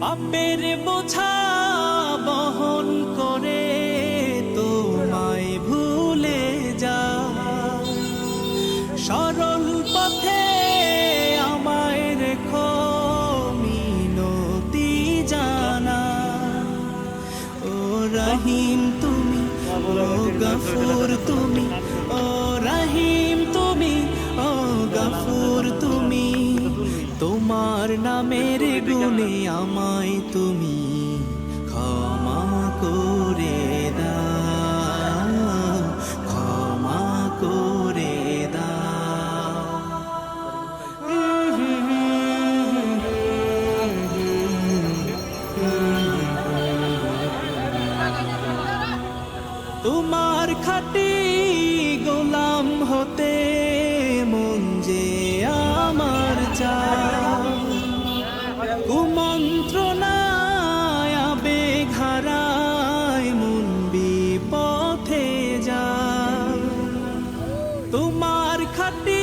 পাপের বোঝা বহন করে তোমায় ভুলে যা। সরল পথে আমায় রেখো মিনতি জানা। ও রহিম তুমি, ও গফুর তুমি, ও রহিম তুমি, ও গফুর তুমি। তোমার নামের গুণে আমায় তুমি ক্ষমা করে দাও, ক্ষমা করে দাও। তোমার খাটি গোলাম হতে মন যে আমার চায়। তোমার খাটি